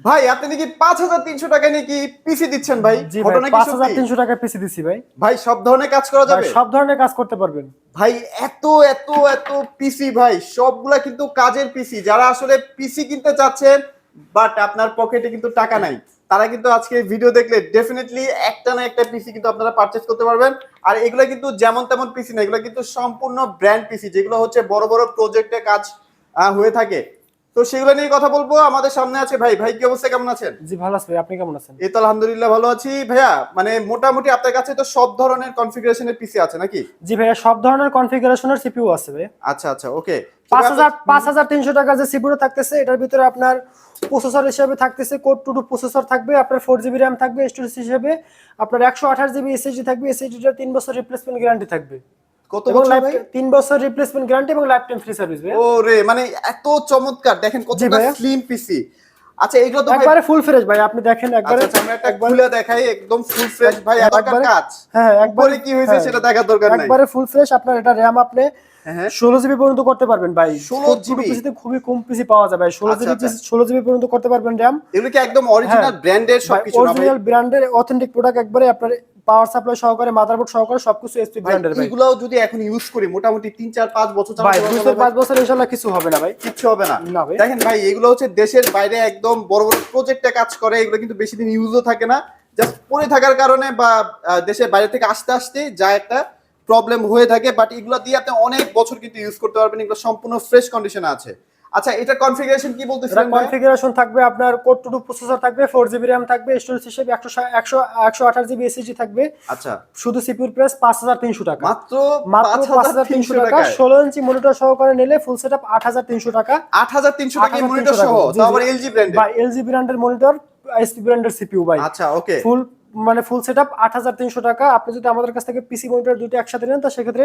ভাই আপনি নাকি পাঁচ হাজার তিনশো টাকা নিয়ে কি পিসি দিচ্ছেন ভাই? পাঁচ হাজার তিনশো টাকা পিসি দিচ্ছি ভাই। ভাই সব ধরনের কাজ করা যাবে? সব ধরনের কাজ করতে পারবেন। ভাই এত এত এত পিসি ভাই সবগুলা কিন্তু কাজের পিসি। যারা আসলে পিসি কিনতে চাচ্ছেন বাট আপনার পকেটে কিন্তু টাকা নাই তারা কিন্তু আজকে ভিডিও দেখলে ডেফিনেটলি একটা না একটা পিসি কিন্তু আপনারা পারচেজ করতে পারবেন। আর এগুলো কিন্তু যেমন তেমন পিসি না এগুলো কিন্তু সম্পূর্ণ ব্র্যান্ড পিসি যেগুলো হচ্ছে বড় বড় প্রজেক্টে কাজ আহ, হয়ে থাকে। তো সেগুলো নিয়ে কথা বলব। আমাদের সামনে আছে ভাই। ভাই কি অবস্থা? কেমন আছেন? জি ভালো আছে আপনি কেমন আছেন? এই তো আলহামদুলিল্লাহ ভালো আছি। ভাইয়া মানে মোটামুটি আপনার কাছে তো সব ধরনের কনফিগারেশনের পিসি আছে নাকি? জি ভাইয়া সব ধরনের কনফিগারেশনের সিপিইউ আছে ভাই আচ্ছা আচ্ছা ওকে। পাঁচ হাজার পাঁচ হাজার তিনশো টাকা যে সিপিইউ থাকতেছে এটার ভিতরে আপনার প্রসেসর হিসেবে থাকতেছে কোড টু টু প্রসেসর থাকবে আপনার ফোর জিবি র্যাম থাকবে স্টোরেজ হিসেবে আপনার একশো আঠাশ জিবি এসএসডি থাকবে এসএসডিটা তিন বছর রিপ্লেসমেন্ট গ্যারান্টি থাকবে। কত বছর ভাই? তিন বছর রিপ্লেসমেন্ট গ্যারান্টি এবং লাইফ টাইম ফ্রি সার্ভিস ভাই ও মানে এত চমৎকার। দেখেন কতটা স্লিম পিসি আচ্ছা এগুলো তো একবারে ফুল ফ্রেশ ভাই। আপনি দেখেন একবারে আমরা একটা খুলে দেখাই একদম ফুল ফ্রেশ ভাই এতটা কাজ। হ্যাঁ একবারে একবারে কি হয়েছে সেটা দেখার দরকার নাই। একবারে ফুল ফ্রেশ আপনার এটা র্যাম আপনি ষোলো জিবি পর্যন্ত করতে পারবেন ভাই। 16 জিবি? পিসিতে খুবই কম পিসি পাওয়া যাবে ষোলো আচ্ছা, জিবি আচ্ছা। ষোলো জিবি পর্যন্ত করতে পারবেন র্যাম এগুলো কি একদম অরিজিনাল ব্র্যান্ডের সবকিছু না ভাই? অরিজিনাল ব্র্যান্ডের অথেন্টিক প্রোডাক্ট একবারে আপনার পাওয়ার সাপ্লাই সহকারে মাদারবোর্ড সহকারে সবকিছু এসপি ব্র্যান্ডের ভাই এগুলাও যদি এখন ইউজ করি মোটামুটি তিন চার পাঁচ বছর ভাই চালাতে দুই পারব থেকে পাঁচ বছর ইনশাল্লাহ কিছু হবে না ভাই। কিচ্ছু হবে না। না ভাই। দেখেন ভাই এগুলো হচ্ছে দেশের বাইরে একদম বড় বড় প্রজেক্টে কাজ করে এগুলো কিন্তু বেশি দিন ইউজও থাকে না। জাস্ট পড়ে থাকার কারণে বা দেশের বাইরে থেকে আসতে আসতে যা একটা প্রবলেম হয়ে থাকে বাট এগুলো দিয়ে আপনি অনেক বছর কিন্তু ইউজ করতে পারবেন এগুলো সম্পূর্ণ ফ্রেশ কন্ডিশনে আছে। আচ্ছা এটা কনফিগারেশন কি বলতেছিলেন ভাই? কনফিগারেশন থাকবে আপনার কোড টু প্রসেসর থাকবে ফোর জিবি র্যাম থাকবে স্টোরেজ হিসেবে একশো একশো একশো আঠাশ জিবি এসএসডি থাকবে। আচ্ছা। শুধু সিপিউর প্রাইস পাঁচ হাজার তিনশো টাকা। মাত্র মাত্র পাঁচ পাঁচ হাজার তিনশো টাকা। ষোলো ইঞ্চি মনিটর সহকারে নিলে ফুল সেট আপ আট হাজার তিনশো টাকা আট হাজার তিনশো টাকা। মনিটর সহ আবার এলজি ব্র্যান্ডের বা এলজি ব্র্যান্ডের মনিটর এসপি ব্র্যান্ডের সিপিইউ ভাই। আচ্ছা ওকে ফুল মানে ফুল সেট আপ আট হাজার তিনশো টাকা। আপনি যদি আমাদের কাছ থেকে পিসি মনিটর দুটো একসাথে নেন তো সেক্ষেত্রে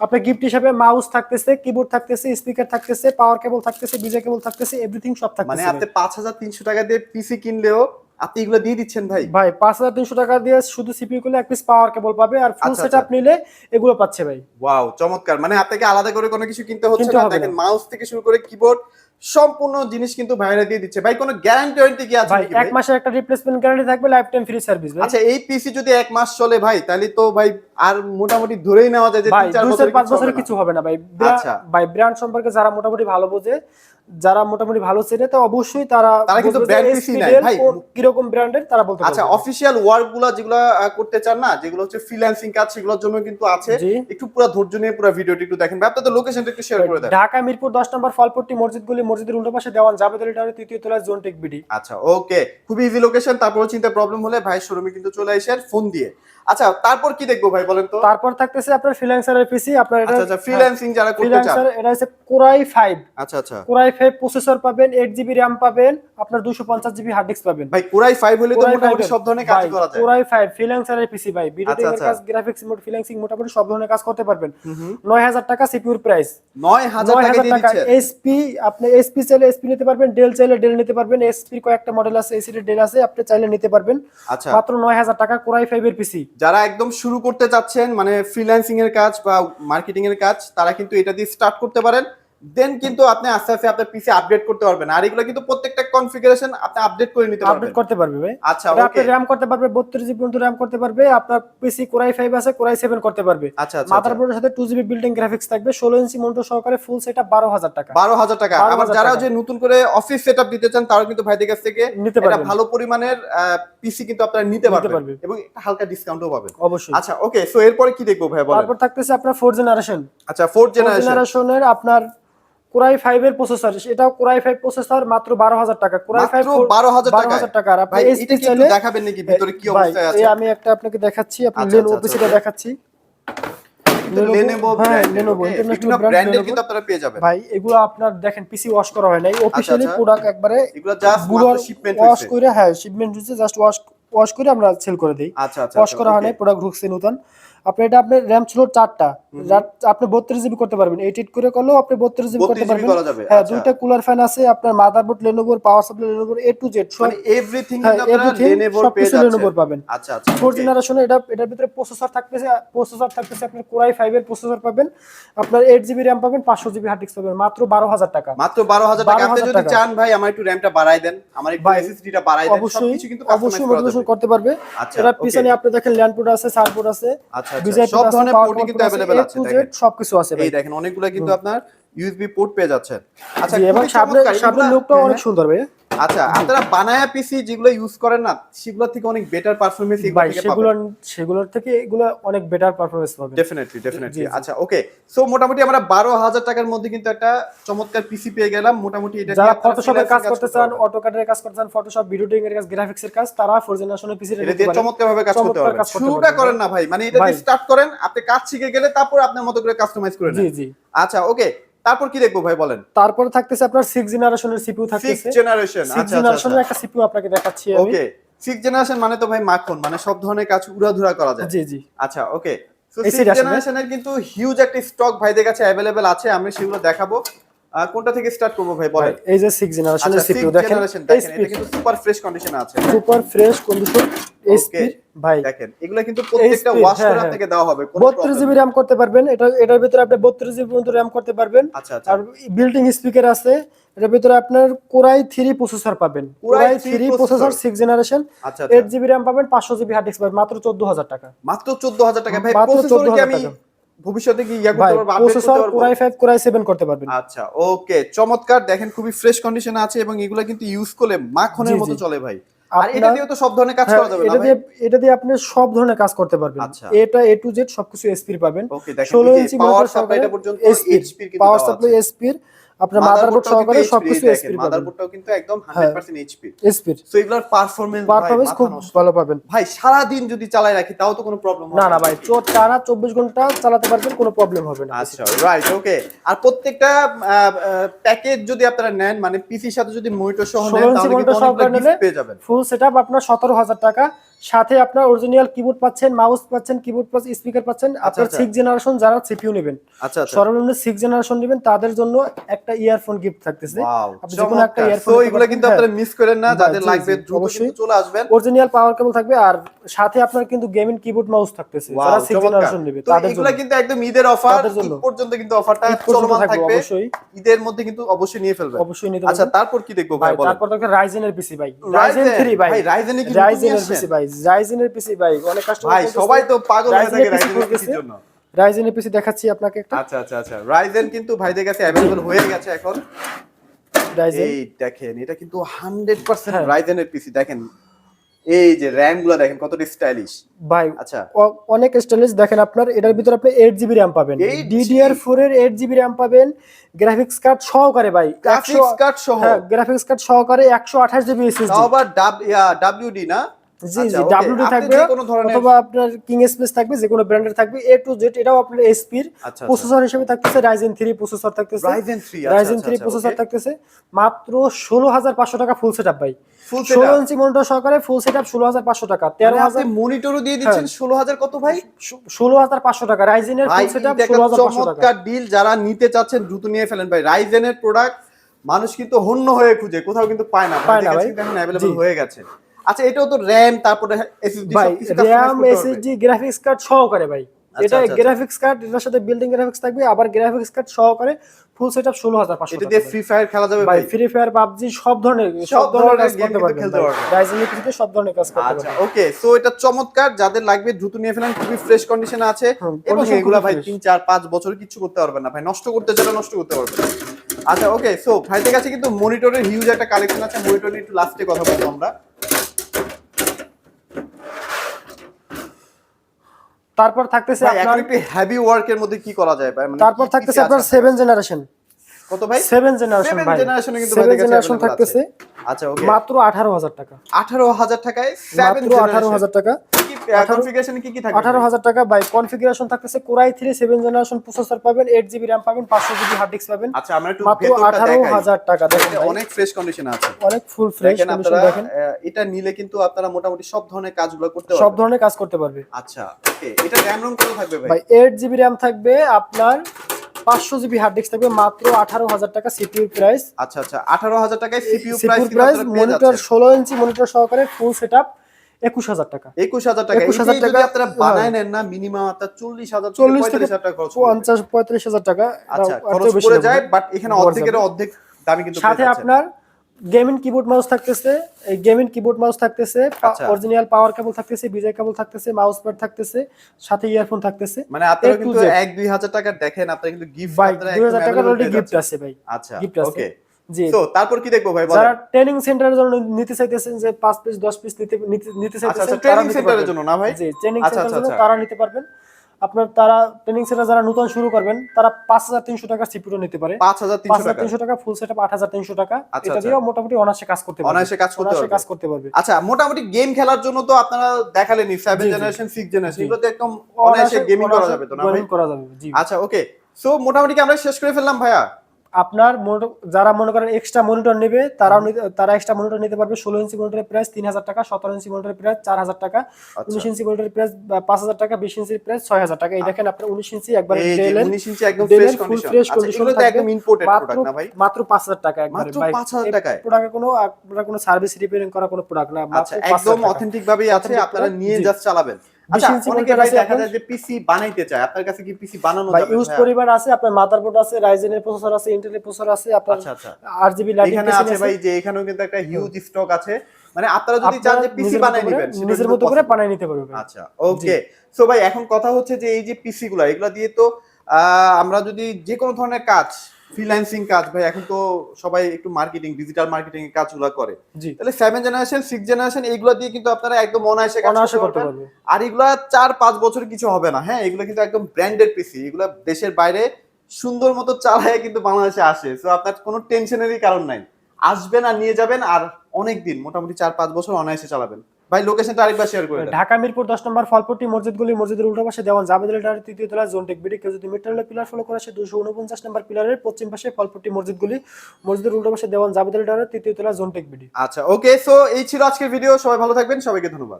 আপনার গিফট হিসাবে মাউস থাকতেছে কিবোর্ড থাকতেছে স্পিকার থাকতেছে পাওয়ার কেবল থাকতেছে বিজে কেবল থাকতেছে এভরিথিং সব মানে আপনি পাঁচ হাজার তিনশো টাকা দিয়ে পিসি কিনলেও আপনি এগুলো দিয়ে দিচ্ছেন ভাই? ভাই পাঁচ হাজার তিনশো টাকা দিয়ে শুধু সিপিইউ করলে এক পিস পাওয়ার কেবল পাবে আর ফুল সেট আপ। নিলে এগুলো পাচ্ছে ভাই। ওয়াও চমৎকার। মানে আপনাকে আলাদা করে কোনো কিছু কিনতে হচ্ছে না হবে দেখেন না। মাউস থেকে শুরু করে কিবোর্ড সম্পূর্ণ জিনিস কিন্তু ভাইরা দিয়ে দিচ্ছে ভাই কোনো গ্যারান্টি ওয়ারেন্টি কি আছে ভাই এক? মাসের একটা রিপ্লেসমেন্ট গ্যারান্টি থাকবে লাইফ টাইম ফ্রি সার্ভিস আচ্ছা এই পিসি যদি এক মাস চলে ভাই তাহলে তো ভাই আর মোটামুটি ধরেই নেওয়া যায় যে ভাই তিন চার বছর পাঁচ বছরে কিছু হবে না ভাই। আচ্ছা। ভাই ব্র্যান্ড সম্পর্কে যারা মোটামুটি ভালো বোঝে যারা মোটামুটি ভালো চেনে তো অবশ্যই তারা তারা কিন্তু SP পিসি নেয়, ভাই। কোন- কীরকম ব্র্যান্ডের তারা বলতে আচ্ছা পারবে। অফিসিয়াল ওয়ার্কগুলা যেগুলো করতে চান না যেগুলো হচ্ছে ফ্রিল্যান্সিং কাজ সেগুলোর জন্য কিন্তু আছে। একটু পুরো ধৈর্য নিয়ে পুরো ভিডিওটি একটু দেখেন। ভাই আপনাদের লোকেশনটা একটু শেয়ার করে দেন। ঢাকা মিরপুর দশ নম্বর ফলপট্টি মসজিদগুলি মসজিদের উল্টো পাশে দেওয়ান জাবেদ আলী টাওয়ারের তৃতীয় তলায় জোন টেক বিডি আচ্ছা ওকে খুবই ইজি লোকেশন তারপর চিন্তা প্রবলেম হলে ভাই শোরুমে কিন্তু চলে আসেন ফোন দিয়ে। আচ্ছা তারপর কি দেখব ভাই? বলেন তো? তারপর থাকতেছে আপনার ফ্রিল্যান্সারের পিসি আপনার এটা আচ্ছা আচ্ছা ফ্রিল্যান্সিং যারা করতে চান। ফ্রিল্যান্সার এটা হচ্ছে কোরাই ফাইভ আচ্ছা আচ্ছা। কোরাই ফাইভ প্রসেসর পাবেন এইট জিবি র্যাম পাবেন আপনার দুশো পঞ্চাশ জিবি হার্ড ডিস্ক পাবেন। ভাই কুরাই ফাইভ হলে তো মোটামুটি সব ধরনের কাজ করা যায়। কোরাই ফাইভ ফ্রিল্যান্সারের পিসি ভাই। ভিডিও আচ্ছা, আচ্ছা। কাজ গ্রাফিক্স মোড ফ্রিল্যান্সিং মোটামুটি সব ধরনের কাজ করতে পারবেন। হুম হুম। নয় হাজার টাকা সিপিউর প্রাইস নয় হাজার নয় টাকা দিয়ে দিচ্ছে। এসপি আপনি এসপি চাইলে এসপি নিতে পারবেন ডেল চাইলে ডেল নিতে পারবেন। এসপির কয়েকটা মডেল আছে এসির ডেল আছে আপনি চাইলে নিতে পারবেন। আচ্ছা। মাত্র নয় হাজার টাকা কোরাই ফাইভের পিসি যারা একদম শুরু করতে চাচ্ছেন মানে ফ্রিল্যান্সিং এর কাজ বা মার্কেটিং এর কাজ, তারা কিন্তু এটা দিয়ে স্টার্ট করতে পারেন। দেন কিন্তু আপনি আস্তে আস্তে আপনার পিসি আপডেট করতে পারবেন। আর এগুলো কিন্তু প্রত্যেকটা কনফিগারেশন আপনি আপডেট করে নিতে পারবেন। আপডেট করতে পারবে ভাই। আচ্ছা ওকে আপনি র্যাম করতে পারবে বত্রিশ জিবি পর্যন্ত র্যাম করতে পারবে আপনার পিসি কোরাই ফাইভ আছে কোরাই সেভেন করতে পারবে। আচ্ছা আচ্ছা মাদারবোর্ডের সাথে টু জিবি বিল্ডিং গ্রাফিক্স থাকবে ষোলো ইঞ্চি মনিটর সহকারে ফুল সেট আপ বারো হাজার টাকা। বারো হাজার টাকা। আবার যারা যে নতুন করে অফিস সেট আপ দিতে চান তারাও কিন্তু ভাইদের কাছ থেকে এটা ভালো পরিমাণের পিসি কিন্তু আপনারা নিতে পারবেন। পারবে। এবং একটা হালকা ডিসকাউন্টও পাবেন। অবশ্যই। আচ্ছা ওকে সো এরপরে কি দেখব ভাই বলেন? তারপর থাকতেছে আপনার ফোর জেনারেশন আচ্ছা ফোর্থ ফোর জেনারেশন জেনারেশনের আপনার কোরাই ফাইভ এর প্রসেসর এটাও কোরাই ফাইভ প্রসেসর মাত্র বারো হাজার টাকা। কোরাই ফাইভ মাত্র 12,000 বারো হাজার টাকা। আর আপনি চাইলে দেখাবেন নাকি? ভিতরে কি ভাই, অবস্থায় আছে? আমি একটা আপনাকে দেখাচ্ছি আপনি আচ্ছা, লেনোভো আচ্ছা, পিসিটা আচ্ছা। দেখাচ্ছি। ভাই এগুলো আপনার দেখেন পিসি ওয়াশ করা হয় নাই আচ্ছা। প্রোডাক্ট একবারে এগুলো জাস্ট শিপমেন্ট ওয়াশ করে হ্যাঁ শিপমেন্ট হচ্ছে জাস্ট ওয়াশ ওয়াশ করে আমরা সেল করে দিই। আচ্ছা আচ্ছা ওয়াশ আচ্ছা, করা হয় নাই প্রোডাক্ট ঢুকছে নতুন। আপনার এটা আপনার র্যাম ছিল চারটা। আপনি বত্রিশ জিবি করতে পারবেন। এইট এইট করে করলেও আপনি বত্রিশ জিবি করতে পারবেন। হ্যাঁ আচ্ছা। দুইটা কুলার ফ্যান আছে আপনার মাদারবোর্ড লেনোভোর পাওয়ার সাপ্লাই লেনোভোর এ টু জেড মানে এভরিথিং সবকিছু লেনোভোর পাবেন। আচ্ছা আচ্ছা ফোর okay। জেনারেশনে এটা এটার ভিতরে প্রসেসর থাকতেছে প্রসেসর থাকতেছে আপনার কোরাই ফাইভ এর প্রসেসর পাবেন। আপনার এইট জিবি র্যাম পাবেন পাঁচশো জিবি হার্ড ডিস্ক পাবেন মাত্র বারো হাজার টাকা। মাত্র বারো হাজার টাকা। আপনি যদি চান ভাই আমার একটু র্যামটা বাড়াই দেন। আমার একটু এসএসডিটা বাড়াই দেন অবশ্যই কিন্তু অবশ্যই করা করতে পারবে। আচ্ছা, পিছনে আপনি দেখেন ল্যান্ডপুট আছে সারপুট আছে। আচ্ছা সব ধরনের পোর্টই কিন্তু अवेलेबल আছে দেখেন সবকিছু আছে ভাই এই দেখেন অনেকগুলো কিন্তু আপনার ইউএসবি পোর্ট পেয়ে যাচ্ছেন। আচ্ছা এবং সামনে সামনের এগুলা- লুকটাও হ্যাঁ, অনেক সুন্দর ভাই আচ্ছা আপনারা বানায়া পিসি যেগুলো ইউজ করেন না সেগুলো থেকে অনেক বেটার পারফরম্যান্স এগুলো থেকে সেগুলো সেগুলোর থেকে এগুলো অনেক বেটার পারফরমেন্স পাবে ডেফিনেটলি ডেফিনেটলি জি, জি। আচ্ছা ওকে সো মোটামুটি আমরা বারো হাজার টাকার মধ্যে কিন্তু একটা চমৎকার পিসি পেয়ে গেলাম। মোটামুটি এটা যারা ফটোশপের কাজ করতে চান। অটোকাডের কাজ করতে চান ফটোশপ ভিডিও এডিটিং এর কাজ গ্রাফিক্স এর কাজ তারা ফোর জেনারেশনের পিসি এটা দিয়ে চমৎকার ভাবে কাজ করতে পারবেন। শুরুটা করেন না ভাই মানে এটা দিয়ে স্টার্ট করেন আপনি কাজ শিখে গেলে তারপর আপনার মতো করে কাস্টমাইজ করে নেন। জি জি। আচ্ছা ওকে। তারপর কি দেখব ভাই বলেন। তারপরে থাকতেছে আপনার সিক্স জেনারেশনের সিপিইউ সিক্স থাকতেছে। জেনারেশন সিক্স আচ্ছা জেনারেশনের আচ্ছা। একটা সিপিইউ আপনাকে দেখাচ্ছি আমি। ওকে। সিক্স জেনারেশন মানে তো ভাই মাখন মানে সব ধরনের কাজ উড়াধুরা করা যায়। জি জি। আচ্ছা ওকে। সো এই সিক্স series আসবে। জেনারেশনের কিন্তু হিউজ একটা স্টক ভাইদের কাছে অ্যাভেলেবেল আছে আমি সেগুলো দেখাবো। কোনটা থেকে স্টার্ট করব ভাই বলেন। এই যে সিক্স জেনারেশনের আচ্ছা সিপিইউ দেখেন জেনারেশন দেখেন এটা কিন্তু সুপার ফ্রেশ কন্ডিশনে আছে। সুপার ফ্রেশ কন্ডিশন এইচপি ভাই। দেখেন এগুলো কিন্তু প্রত্যেকটা ওয়াশ হ্যাঁ, করে হ্যাঁ। আপনাকে দেওয়া হবে কোনো বত্রিশ problem জিবি র্যাম করতে পারবেন এটা এটার ভিতরে আপনি বত্রিশ জিবি পর্যন্ত র্যাম করতে পারবেন। আচ্ছা আচ্ছা। স্পিকার আছে এটার ভিতরে আপনার কোরাই প্রসেসর পাবেন। Core i core i 3 processor six generation আচ্ছা জিবি র্যাম পাবেন পাঁচশো জিবি হার্ড ডিস্ক পাবেন মাত্র টাকা। মাত্র চোদ্দ হাজার টাকা। ভাই মাত্র প্রসেসর কি আমি টাকা। ভবিষ্যতে কি ইয়া করতে পারব processor core i five core i seven করতে পারবেন। আচ্ছা ওকে চমৎকার। দেখেন খুবই ফ্রেশ কন্ডিশনে আছে এবং এগুলো কিন্তু ইউজ করলে মাখনের মতো চলে ভাই। আর এটা দিয়ে তো সব ধরনের কাজ হ্যাঁ, করা যাবে এটা দিয়ে এটা দিয়ে আপনি সব ধরনের কাজ করতে পারবেন। এটা এ টু জেড সবকিছু এসপির পাবেন। ওকে দেখেন ষোলো এই যে ইঞ্চি পর্যন্ত এসপির পাওয়ার সাপ্লাই এসপির আপনার মাদারবোর্ড সহকারে সবকিছু পাবেন। মাদারবোর্ডটাও কিন্তু একদম হ্যাঁ। 100% এইচপি এসপির সো এগুলোর পারফরম্যান্স পারফরমেন্স খুব ভালো পাবেন। ভাই সারা দিন যদি চালাই রাখি তাও তো কোনো প্রবলেম না না ভাই টানা চব্বিশ ঘণ্টা চালাতে পারবেন কোনো প্রবলেম হবে না আচ্ছা রাইট ওকে আর প্রত্যেকটা প্যাকেজ যদি আপনারা নেন মানে পিসির সাথে যদি মনিটর সহ নেন তাহলে কিন্তু gift পেয়ে যাবেন। ফুল সেটআপ আপনার সতেরো হাজার টাকা সাথে আপনার অরিজিনাল কিবোর্ড পাচ্ছেন মাউস পাচ্ছেন কিবোর্ড পাচ্ছেন স্পিকার পাচ্ছেন। আপনার আচ্ছা। সিক্স জেনারেশন যারা সিপিইউ নেবেন আচ্ছা আচ্ছা। সর্বনিম্ন সিক্স জেনারেশন নেবেন তাদের জন্য একটা ইয়ারফোন গিফট থাকতেছে। আপনি যেকোনো একটা earphone সো এগুলো কিন্তু হ্যাঁ। আপনারা মিস করেন না যাদের লাগবে দ্রুত অবশ্যই। চলে আসবেন। অরিজিনাল পাওয়ার কেবল থাকবে আর সাথে আপনার কিন্তু গেমিং কিবোর্ড মাউস থাকতেছে। যারা সিক্স জেনারেশন নেবে তো তাদের এগুলো জন্য। কিন্তু একদম ঈদের অফার পর্যন্ত কিন্তু অফারটা চলমান থাকবে অবশ্যই। ঈদের মধ্যে কিন্তু অবশ্যই নিয়ে ফেলবেন। অবশ্যই নিতে আচ্ছা তারপর কি দেখব ভাই বলেন। তারপর দেখেন রাইজেনের পিসি ভাই? রাইজেন 3 ভাই। কি রাইজেনের পিসি ভাই। রাইজেনের পিসি ভাই অনেক কাস্টমার ভাই সবাই তো পাগল হয়ে থাকে রাইজেনের খুলতেছে। জন্য? রাইজেনের পিসি দেখাচ্ছি আপনাকে একটা। আচ্ছা আচ্ছা আচ্ছা। রাইজেন কিন্তু ভাইদের কাছে অ্যাভেলেবল হয়ে গেছে এখন। রাইজেন এই দেখেন এটা কিন্তু হান্ড্রেড পার্সেন্ট হ্যাঁ। রাইজেনের পিসি দেখেন এই যে র্যামগুলো দেখেন কতটা স্টাইলিশ ভাই আচ্ছা। অনেক স্টাইলিশ দেখেন আপনার এটার ভিতরে আপনি এইট জিবি র্যাম পাবেন। 8 ডিডিআর ফোর এর এইট জিবি র্যাম পাবেন। গ্রাফিক্স কার্ড সহকারে ভাই গ্রাফিক্স কার্ড সহ? হ্যাঁ গ্রাফিক্স কার্ড সহকারে একশো আঠাশ জিবি এসএসডি আবার ডাব্লিউডি না? জি আচ্ছা, জি থাকবে অথবা আপনার কিং স্পেস থাকবে যে কোনো ব্র্যান্ডের থাকবে এ টু জেড এটাও আপনার এসপির আচ্ছা, প্রসেসর হিসেবে থাকতেছে রাইজেন থ্রি প্রসেসর থাকতেছে। Ryzen 3, আচ্ছা, রাইজেন আচ্ছা, থ্রি আচ্ছা, প্রসেসর থাকতেছে। মাত্র ষোলো হাজার পাঁচশো টাকা ফুল সেট ভাই। ফুল ইঞ্চি মনিটর সহকারে ফুল সেট আপ ষোলো হাজার পাঁচশো টাকা তেরো হাজার মনিটরও দিয়ে দিচ্ছেন হ্যাঁ। ষোলো হাজার কত ভাই? ষোলো হাজার পাঁচশো টাকা ফুল হাজার পাঁচশো টাকা। ডিল যারা নিতে চাচ্ছেন দ্রুত নিয়ে ফেলেন ভাই। রাইজেনের প্রোডাক্ট মানুষ কিন্তু হন্য হয়ে খুঁজে কোথাও কিন্তু পায় না। পায় না ভাই। এখন অ্যাভেলেবল হয়ে গেছে। আচ্ছা এটাও তো র্যাম তারপরে এসএসডি ভাই র্যাম এসএসডি গ্রাফিক্স কার্ড সহকারে ভাই। আচ্ছা, এটা আচ্ছা, গ্রাফিক্স কার্ড এটার সাথে বিল্ডিং গ্রাফিক্স থাকবে আবার গ্রাফিক্স কার্ড সহকারে ফুল সেট আপ ষোলো হাজার এটা দিয়ে ফ্রি ফায়ার খেলা যাবে ভাই ফ্রি ফায়ার পাবজি সব ধরনের সব ধরনের কাজ করতে পারবেন রাইজিং এর সব ধরনের কাজ করতে পারবে আচ্ছা ওকে সো এটা চমৎকার যাদের লাগবে দ্রুত নিয়ে ফেলেন খুবই ফ্রেশ কন্ডিশনে আছে। এবং এগুলা ভাই fresh। তিন চার পাঁচ বছর কিছু করতে পারবে না ভাই। নষ্ট করতে চাইলে নষ্ট করতে পারবে না। আচ্ছা ওকে সো ভাইদের কাছে কিন্তু মনিটরের হিউজ একটা কালেকশন আছে। মনিটর নিয়ে একটু লাস্টে কথা বলব আমরা। তারপর থাকতেছে আপনার একটু হেভি ওয়ার্কের মধ্যে কি করা যায় ভাই? মানে তারপর থাকতেছে আপনার আপনার সেভেন জেনারেশন কত ভাই? সেভেন জেনারেশন সেভেন ভাই। জেনারেশনে কিন্তু ভাই জেনারেশন থাকতেছে আচ্ছা ওকে মাত্র আঠারো হাজার টাকা। আঠারো হাজার টাকায় সেভেন মাত্র আঠারো হাজার টাকা। কি কনফিগারেশন কি কি থাকবে? আঠারো টাকা বাই কনফিগারেশন থাকতেছে core i three seven generation processor পাবেন এইট জিবি র্যাম পাবেন পাঁচশো জিবি হার্ড ডিস্ক পাবেন। আচ্ছা আমরা একটু ভেতরটা দেখাই। হাজার টাকা দেখেন অনেক ফ্রেশ কন্ডিশনে আছে। অনেক ফুল ফ্রেশ কন্ডিশন দেখেন। এটা নিলে কিন্তু আপনারা মোটামুটি সব ধরনের কাজগুলো করতে সব ধরনের কাজ করতে পারবে। আচ্ছা ওকে এটা কত থাকবে ভাই? জিবি র্যাম থাকবে আপনার পাঁচশো জিবি হার্ড ডিস্ক থাকবে মাত্র আঠারো হাজার টাকা সিপিউ প্রাইস আচ্ছা আচ্ছা আঠারো হাজার টাকায় সিপিউ প্রাইস মনিটর ষোলো ইঞ্চি মনিটর সহকারে ফুল সেট আপ একুশ হাজার টাকা। একুশ হাজার টাকা। 21,000 21,000 টাকা আপনারা হ্যাঁ। বানায় নেন না মিনিমাম আপনার চল্লিশ হাজার চল্লিশ হাজার টাকা পঞ্চাশ পঁয়ত্রিশ হাজার টাকা আচ্ছা খরচ করে যায় বাট এখানে অর্ধেকের অর্ধেক দামি কিন্তু সাথে আপনার গেমিং কিবোর্ড মাউস থাকতেছে এই গেমিং কিবোর্ড মাউস থাকতেছে। অরিজিনাল পাওয়ার কেবল থাকতেছে বিজয় কেবল থাকতেছে মাউস প্যাড থাকতেছে সাথে ইয়ারফোন থাকতেছে। মানে আপনারা কিন্তু Z। এক দুই হাজার টাকা দেখেন আপনারা কিন্তু গিফট দুই হাজার টাকার অলরেডি গিফট আছে ভাই। আচ্ছা গিফট আছে। ওকে তো তারপর কি দেখব ভাই যারা ট্রেনিং সেন্টারের জন্য নিতে চাইতেছেন যে পাঁচ পিস দশ পিস নিতে নিতে- নিতে আচ্ছা চাইতেছেন আচ্ছা ট্রেনিং সেন্টারের জন্য না ভাই? জি ট্রেনিং আচ্ছা, সেন্টারের জন্য আচ্ছা, তারা নিতে পারবেন। আপনার তারা ট্রেনিং সেন্টার যারা নতুন শুরু করবেন তারা পাঁচ হাজার তিনশো টাকা সিপিও নিতে পারে। পাঁচ হাজার পাঁচ তিনশো হাজার টাকা তিনশো টাকা ফুল সেট আট হাজার তিনশো টাকা। আচ্ছা, এটা আচ্ছা। দিয়েও মোটামুটি অনার্সে কাজ করতে পারবে। অনায়াসে কাজ করতে পারবে। কাজ করতে পারবে। আচ্ছা মোটামুটি গেম খেলার জন্য তো আপনারা দেখালেনি seven G, G. Generation six generation G. এগুলো তো একদম অনায়াসে গেমিং করা যাবে তো না ভাই? করা যাবে জি। আচ্ছা ওকে সো মোটামুটি আমরা শেষ করে ফেললাম ভাইয়া? আপনার যারা মনে করেন এক্সট্রা মনিটর নেবে তারাও তারা এক্সট্রা মনিটর নিতে পারবে ষোলো ইঞ্চি মনিটরের প্রাইস তিন হাজার টাকা সতেরো ইঞ্চি মনিটরের প্রাইস চার হাজার টাকা আচ্ছা। উনিশ ইঞ্চি মনিটরের প্রাইস পাঁচ হাজার টাকা বিশ ইঞ্চির প্রাইস ছয় হাজার টাকা। এই দেখেন আপনার উনিশ ইঞ্চি একবার 19 ইঞ্চি একদম ফুল ফ্রেশ আচ্ছা কন্ডিশন একদম ইম্পোর্টেড প্রোডাক্ট না ভাই? মাত্র পাঁচ হাজার টাকা একবার মাত্র 5,000 টাকায়? প্রোডাক্টে কোনো আপনার কোনো সার্ভিস রিপেয়ারিং করা কোনো প্রোডাক্ট না মাত্র আচ্ছা 5,000 একদম অথেন্টিক ভাবেই আছে আপনারা নিয়ে। জাস্ট চালাবেন। আচ্ছা আছে আছে আপনার মাদারবোর্ড আছে রাইজেনের প্রসেসর আছে ইন্টেলের প্রসেসর আছে আপনার আচ্ছা আচ্ছা। জিবি এখানে আছে ভাই যে এখানেও কিন্তু একটা হিউজ স্টক আছে। মানে আপনারা যদি চান যে পিসি বানাই নেবেন নিজের মতো করে বানাই নিতে পারবে ভাই। আচ্ছা ওকে সো ভাই এখন কথা হচ্ছে যে এই যে পিসি গুলা এগুলা দিয়ে তো আহ, আমরা যদি যে কোনো ধরনের কাজ ফ্রিল্যান্সিং কাজ ভাই এখন তো সবাই একটু মার্কেটিং ডিজিটাল মার্কেটিং এর কাজগুলো করে। তাহলে সেভেন জেনারেশন সিক্স জেনারেশন এইগুলো দিয়ে কিন্তু আপনারা একদম অনায়াসে কাজ অনায়াসে করতে করতে পারবেন। আর এগুলো চার পাঁচ বছর কিছু হবে না হ্যাঁ? এগুলো কিন্তু একদম ব্র্যান্ডেড পিসি এগুলো দেশের বাইরে সুন্দর মতো চালায় কিন্তু বাংলাদেশে আসে। তো আপনার কোনো টেনশনেরই কারণ নাই। আসবেন আর নিয়ে যাবেন আর অনেক দিন মোটামুটি চার পাঁচ বছর অনায়াসে চালাবেন। ভাই লোকেশনটা আরেকবার শেয়ার করে দেন। ঢাকা মিরপুর দশ নম্বর ফলপট্টি মসজিদগুলি মসজিদের উল্টো পাশে দেওয়ান। জাবেদুল টাওয়ার তৃতীয় তলা জোন টেক। বিডি কেউ যদি মেট্রোলে পিলার ফলো করে সে দুশো উনপঞ্চাশ নম্বর পিলারের পশ্চিম পাশে ফলপট্টি মসজিদগুলি মসজিদের উল্টো পাশে দেওয়ান জাবেদুল টাওয়ার তৃতীয় তলা জোন টেক বিডি আচ্ছা ওকে সো এই ছিল আজকের ভিডিও সবাই ভালো থাকবেন। সবাইকে ধন্যবাদ।